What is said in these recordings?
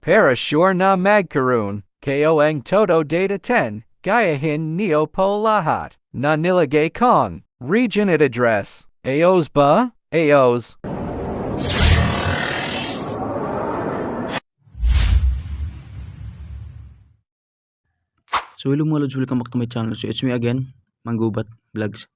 Para sure na magkaroon, ko ang todo data 10, gayahin neo po lahat, na nilagay kong, region at address, AOs ba? AOs. So hello mga lods, welcome back to my channel. So it's me again, Manggubat Vlogs.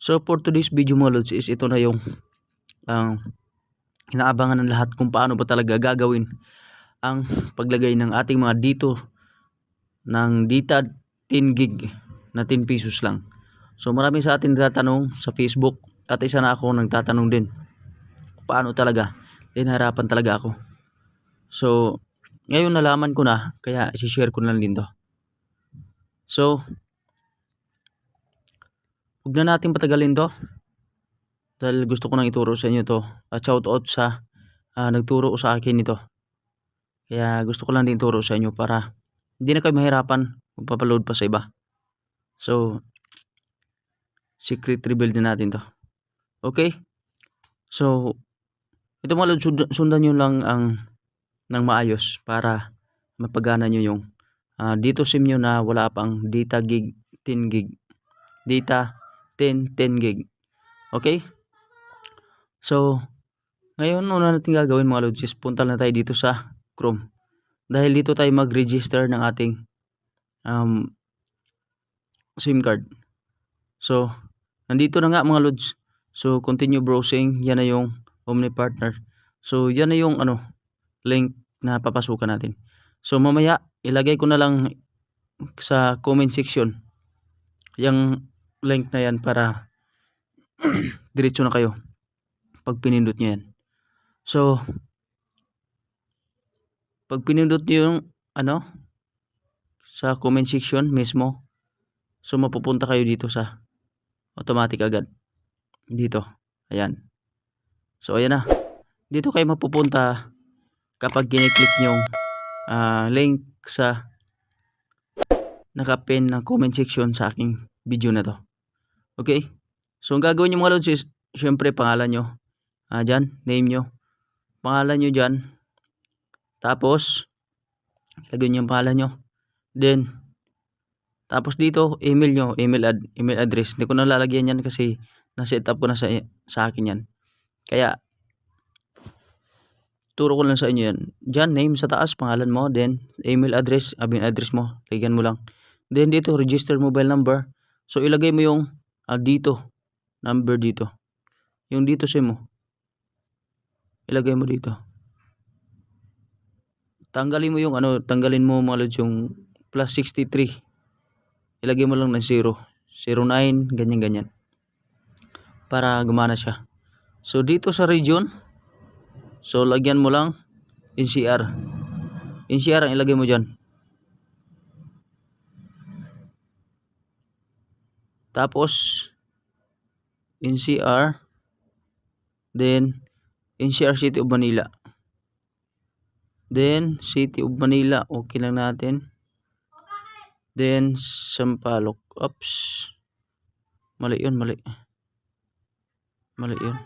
So for today's video mga lods is ito na yung ang inaabangan ng lahat kung paano ba talaga gagawin ang paglagay ng ating mga dito ng data 10 gig na 10 pesos lang. So marami sa atin tatanong sa Facebook at isa na ako nagtatanong din paano talaga. Dinaharapan talaga ako. So ngayon nalaman ko na kaya isi-share ko na lang din to. So, huwag na natin patagalin to. Dahil gusto ko nang ituro sa inyo to. At shout out sa ah, nagturo sa akin nito. Kaya gusto ko lang din ituro sa inyo para hindi na kayo mahirapan magpapaload pa sa iba. So, secret reveal din natin to. Okay? So, ito mga sund- sundan nyo lang ang ng maayos para mapagana nyo yung Ah, dito sim nyo na wala pang data gig 10 gig data 10 10 gig okay so ngayon una natin gagawin mga lods is punta na tayo dito sa Chrome. Dahil dito tayo mag-register ng ating um, SIM card. So nandito na nga mga lods. So continue browsing. Yan na yung Omni Partner. So yan na yung ano link na papasukan natin. So mamaya ilagay ko na lang sa comment section yung link na yan para diretso na kayo pag pinindot nyo yan. So pag pinindot nyo yung ano sa comment section mismo so mapupunta kayo dito sa automatic agad dito ayan so ayan na dito kayo mapupunta kapag kiniklik nyo ah, link sa nakapin na comment section sa aking video na to. Okay? So, ang gagawin nyo mga lods is, syempre, pangalan nyo. Ah, dyan, name nyo. Pangalan nyo dyan. Tapos, ilagay nyo yung pangalan nyo. Then, tapos dito, email nyo, email, ad, email address. Hindi ko na lalagyan yan kasi na-set up ko na sa, sa akin yan. Kaya, turo ko lang sa inyo yan. Diyan, name sa taas, pangalan mo, then email address, abin address mo, lagyan mo lang. Then dito, register mobile number. So ilagay mo yung ah, dito, number dito. Yung dito SIM mo. Ilagay mo dito. Tanggalin mo yung ano, tanggalin mo mga lods yung plus 63. Ilagay mo lang ng 0. 09, ganyan ganyan. Para gumana siya. So dito sa region, So, lagyan mo lang NCR. NCR ang ilagay mo dyan. Tapos, NCR. Then, NCR City of Manila. Then, City of Manila. Okay lang natin. Then, Sampaloc. Oops. Mali yun, mali. Mali yun.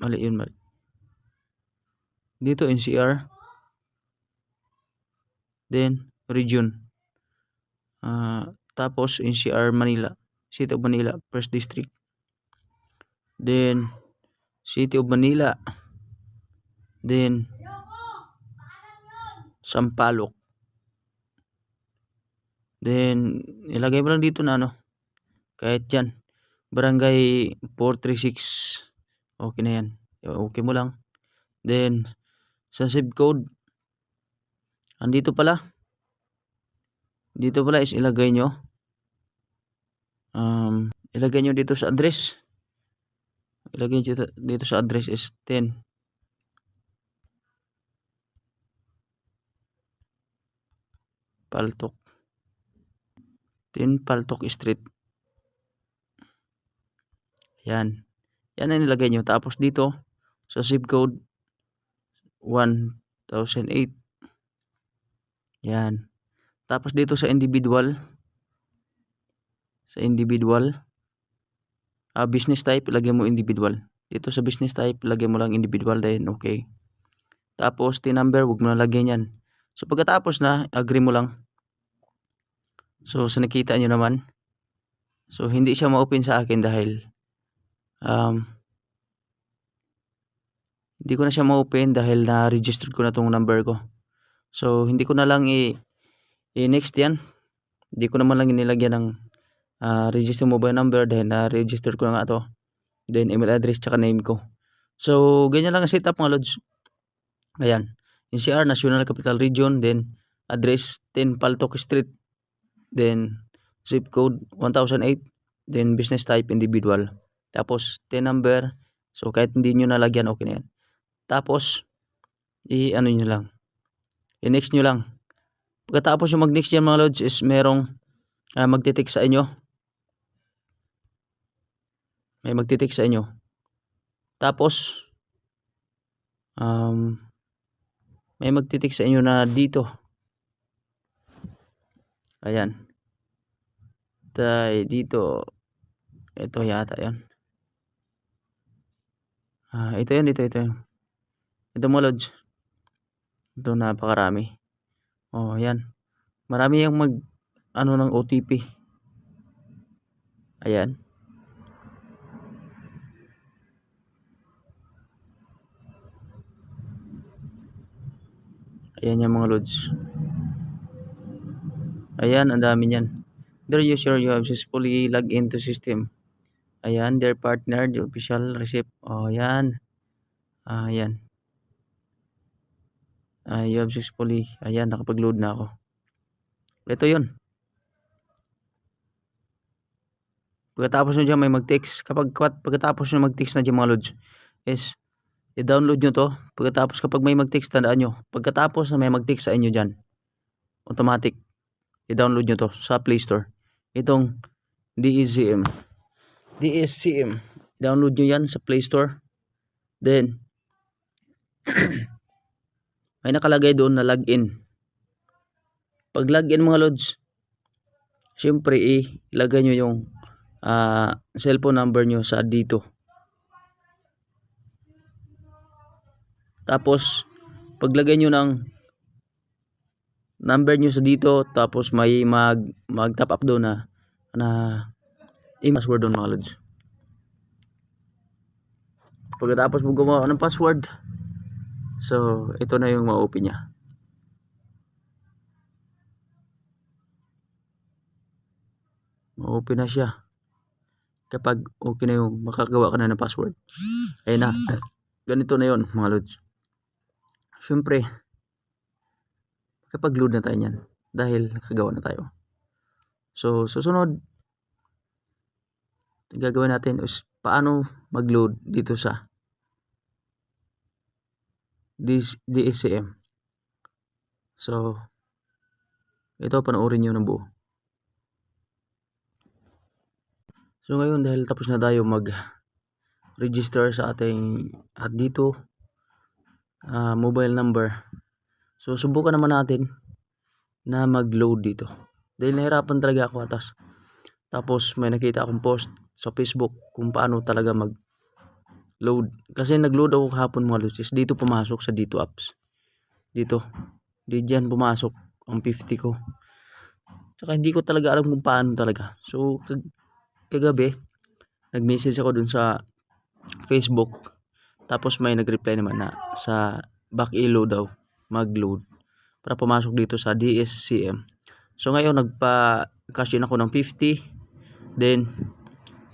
Mali yun, mali. Dito NCR. Then region. Ah, tapos NCR Manila. City of Manila, First District. Then City of Manila. Then Sampaloc. Then ilagay mo lang dito na ano. Kahit yan. Barangay 436. Okay na yan. Okay mo lang. Then, sa zip code, andito pala. Dito pala is ilagay nyo. Um, ilagay nyo dito sa address. Ilagay nyo dito, dito sa address is 10. Paltok. 10 Paltok Street. Yan. Yan ang nilagay nyo. Tapos dito, sa zip code, 1008. Yan. Tapos dito sa individual, sa individual, ah, business type, ilagay mo individual. Dito sa business type, ilagay mo lang individual din, okay. Tapos, TIN number, huwag mo na lagyan yan. So, pagkatapos na, agree mo lang. So, sa nakita nyo naman, so, hindi siya ma-open sa akin dahil, um, hindi ko na siya ma-open dahil na-registered ko na tong number ko. So, hindi ko na lang i- i-next yan. Hindi ko naman lang inilagyan ng ah, register mobile number dahil na-register ko na nga to. Then, email address tsaka name ko. So, ganyan lang ang setup mga lods. Ayan. NCR, National Capital Region. Then, address 10 Paltok Street. Then, zip code 1008. Then, business type individual. Tapos, 10 number. So, kahit hindi nyo nalagyan, okay na yan. Tapos, i-ano nyo lang. I-next nyo lang. Pagkatapos yung mag-next yan mga lods is merong uh, magtitik sa inyo. May magtitik sa inyo. Tapos, um, may magtitik sa inyo na dito. Ayan. Tay, dito. Ito yata yan. Ah, ito yan, ito, ito. Ito mga lods. Ito napakarami. Oh, yan. Marami yung mag ano ng OTP. Ayan. Ayan yung mga loads. Ayan, ang dami niyan. There you sure you have successfully logged into system. Ayan, their partner, the official receipt. Oh, ayan. Ah, ayan. Ah, you have successfully, ayan, nakapag-load na ako. Ito yun. Pagkatapos nyo dyan may mag-text. Kapag pagkatapos nyo mag-text na dyan mga loads, is i-download nyo to. Pagkatapos kapag may mag-text, tandaan nyo. Pagkatapos na may mag-text sa inyo dyan, automatic, i-download nyo to sa Play Store. Itong DSCM. DSCM. Download nyo yan sa Play Store. Then, may nakalagay doon na login. Pag login mga loads, syempre ilagay nyo yung ah, cellphone number nyo sa dito. Tapos, paglagay nyo ng number nyo sa dito, tapos may mag, mag top up doon na, na yung password doon mga. Pagkatapos mo gumawa ng password, so, ito na yung ma-open niya. Ma-open na siya. Kapag okay na yung makagawa ka na ng password. Ayun na. Ganito na yon mga lods. Siyempre, kapag load na tayo niyan. Dahil nakagawa na tayo. So, susunod, gagawin natin is paano mag-load dito sa DS DSCM. So, ito panoorin nyo ng buo. So ngayon dahil tapos na tayo mag register sa ating at dito ah, mobile number. So subukan naman natin na mag-load dito. Dahil nahirapan talaga ako atas. Tapos may nakita akong post sa Facebook kung paano talaga mag load. Kasi nag-load ako kahapon mga lucis. Dito pumasok sa dito apps. Dito. Di dyan pumasok ang 50 ko. Tsaka hindi ko talaga alam kung paano talaga. So kag kagabi nag-message ako dun sa Facebook. Tapos may nag-reply naman na sa back ilo daw mag-load para pumasok dito sa DSCM. So ngayon nagpa cash in ako ng 50. Then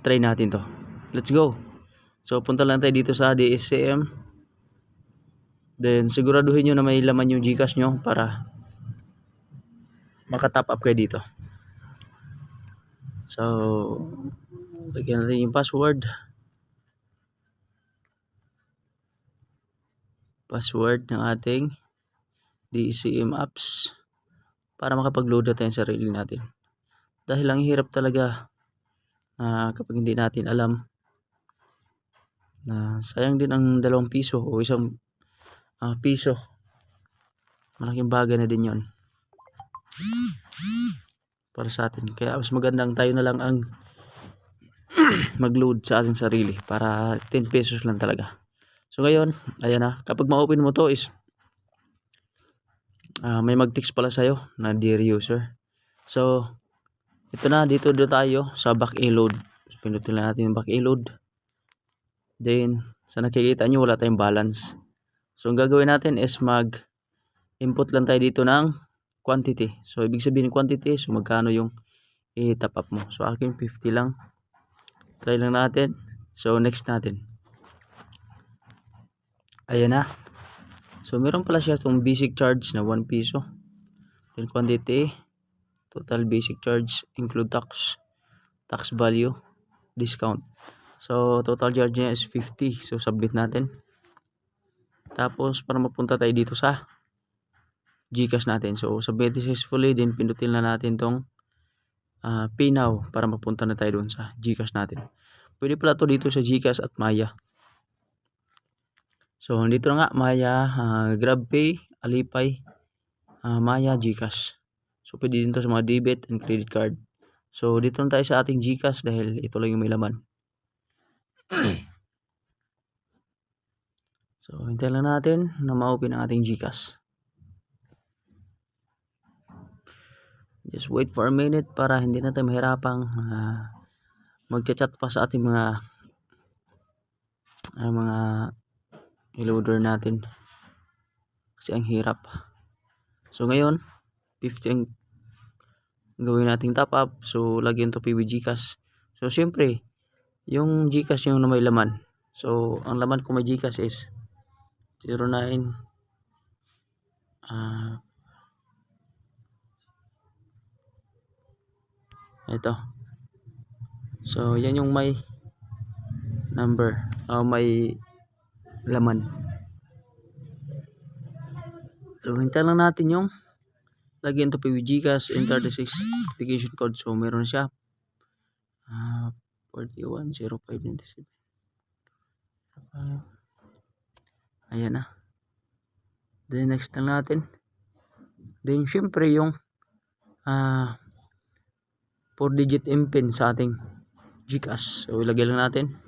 try natin to. Let's go. So punta lang tayo dito sa DSCM. Then siguraduhin nyo na may laman yung Gcash nyo para makatap up kayo dito. So lagyan natin yung password. Password ng ating DCM apps para makapag-load na tayo sa sarili natin. Dahil ang hirap talaga ah, kapag hindi natin alam na sayang din ang dalawang piso o isang ah, piso. Malaking bagay na din yon para sa atin. Kaya mas magandang tayo na lang ang mag-load sa ating sarili para 10 pesos lang talaga. So ngayon, ayan na. Kapag ma-open mo to is ah, may mag-text pala sa'yo na dear user. So, ito na. Dito do tayo sa back load. So, pinutin lang natin yung back load. Then, sa nakikita nyo, wala tayong balance. So, ang gagawin natin is mag input lang tayo dito ng quantity. So, ibig sabihin ng quantity, so magkano yung i-top up mo. So, akin 50 lang. Try lang natin. So, next natin. Ayan na. So, meron pala siya itong basic charge na 1 piso. Then, quantity. Total basic charge. Include tax. Tax value. Discount. So, total charge niya is 50. So, submit natin. Tapos, para mapunta tayo dito sa Gcash natin. So, submit successfully. Then, pindutin na natin tong uh, pay now para mapunta na tayo doon sa Gcash natin. Pwede pala to dito sa Gcash at Maya. So, dito nga, Maya, uh, GrabPay, Alipay, uh, Maya, Gcash. So, pwede din to sa mga debit and credit card. So, dito na tayo sa ating Gcash dahil ito lang yung may laman. so, hintay lang natin na ma-open ang ating Gcash. Just wait for a minute para hindi natin mahirapang uh, magchat-chat pa sa ating mga uh, mga i-loader natin. Kasi ang hirap. So ngayon, 50 ang gawin nating top up. So lagyan to PB Gcash. So siyempre, yung Gcash yung may laman. So ang laman ko may Gcash is 09 ah ito so yan yung may number o may laman. So hintay lang natin yung lagyan to the six application code. So meron siya. Uh, 410597 ayan na. Then next lang natin. Then syempre yung ah uh, 4 digit MPIN sa ating GCash. So ilagay lang natin.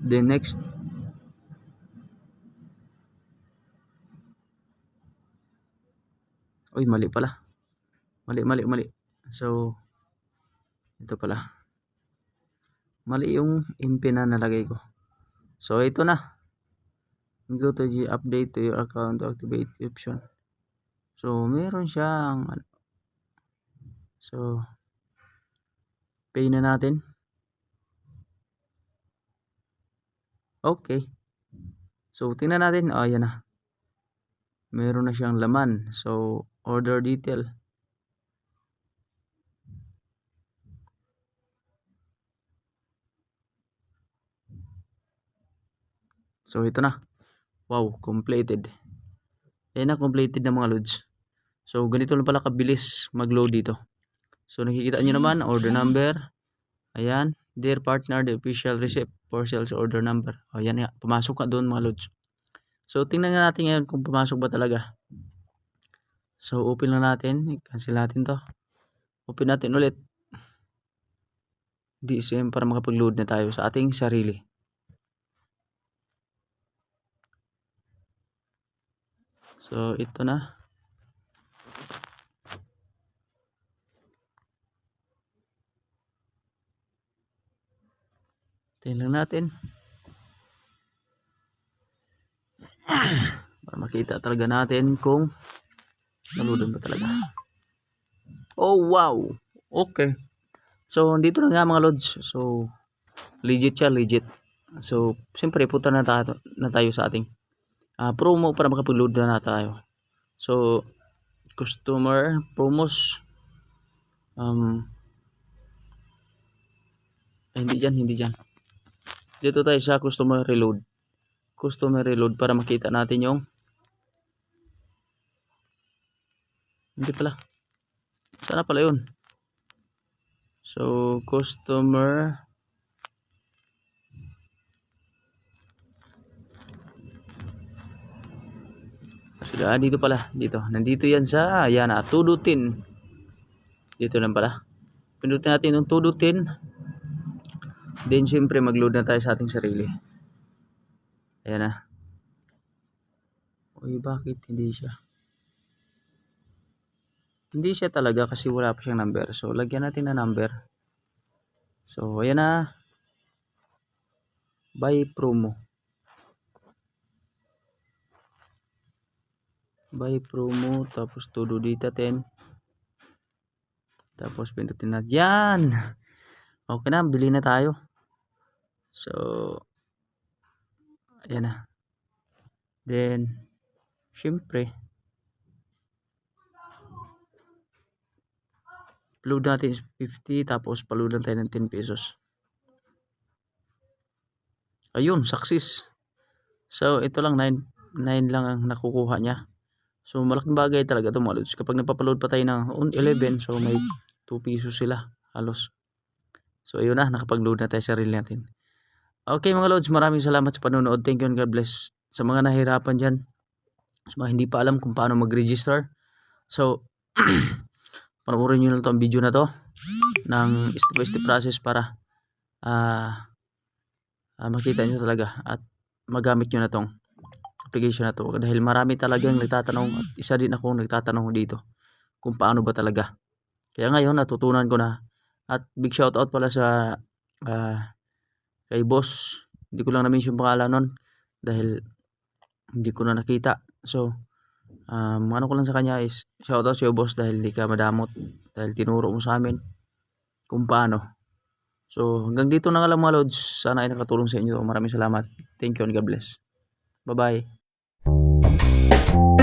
Then next Uy, mali pala. Mali, mali, mali. So, ito pala. Mali yung MPIN na nalagay ko. So, ito na go to the update to your account to activate the option so meron siyang so pay na natin. Okay. So tingnan natin. Oh yan na. Meron na siyang laman. So order detail. So ito na. Wow, completed. Ayan na, completed na mga loads. So, ganito lang pala kabilis mag-load dito. So, nakikita nyo naman, order number. Ayan, dear partner, the official receipt for sales order number. Ayan nga, pumasok ka doon mga loads. So, tingnan nga natin ngayon kung pumasok ba talaga. So, open lang natin. Cancel natin to. Open natin ulit. DCM para makapag-load na tayo sa ating sarili. So, ito na. Tayo lang natin. Para makita talaga natin kung naludan ba talaga. Oh, wow! Okay. So, dito na nga mga lods. So, legit siya, legit. So, siyempre, puta na tayo, na tayo sa ating uh, promo para makapag-load na, na tayo. So, customer promos um, ay, hindi dyan, hindi dyan. Dito tayo sa customer reload. Customer reload para makita natin yung hindi pala. Sana pala yun. So, customer Ah, dito pala. Dito. Nandito yan sa, yan na, tudutin. Dito lang pala. Pindutin natin yung tudutin. Then, syempre, mag-load na tayo sa ating sarili. Ayan na. Uy, bakit hindi siya? Hindi siya talaga kasi wala pa siyang number. So, lagyan natin na number. So, ayan na. Buy promo. Buy promo. Tapos, todo data 10. Tapos, pindutin natin. Yan! Okay na, bili na tayo. So, ayan na. Then, syempre, load natin is 50 tapos paludan tayo ng 10 pesos. Ayun, success. So, ito lang 9, 9 lang ang nakukuha niya. So, malaking bagay talaga ito mga lods. Kapag napapaload pa tayo ng 11, so may 2 pesos sila halos. So, ayun na, nakapag-load na tayo sa reel natin. Okay mga lods, maraming salamat sa panonood. Thank you and God bless. Sa mga nahirapan dyan, sa mga hindi pa alam kung paano mag-register. So, panoorin nyo lang to ang video na to ng step-by-step process para ah ah, makita nyo talaga at magamit nyo na tong application na to dahil marami talagang nagtatanong at isa din ako nagtatanong dito kung paano ba talaga kaya ngayon natutunan ko na at big shout out pala sa ah, kay boss. Hindi ko lang na-mention pangalan nun dahil hindi ko na nakita. So um, ano ko lang sa kanya is shout out sa'yo boss dahil hindi ka madamot dahil tinuro mo sa amin kung paano. So hanggang dito na nga lang mga lods. Sana ay nakatulong sa inyo. Maraming salamat. Thank you and God bless. Bye bye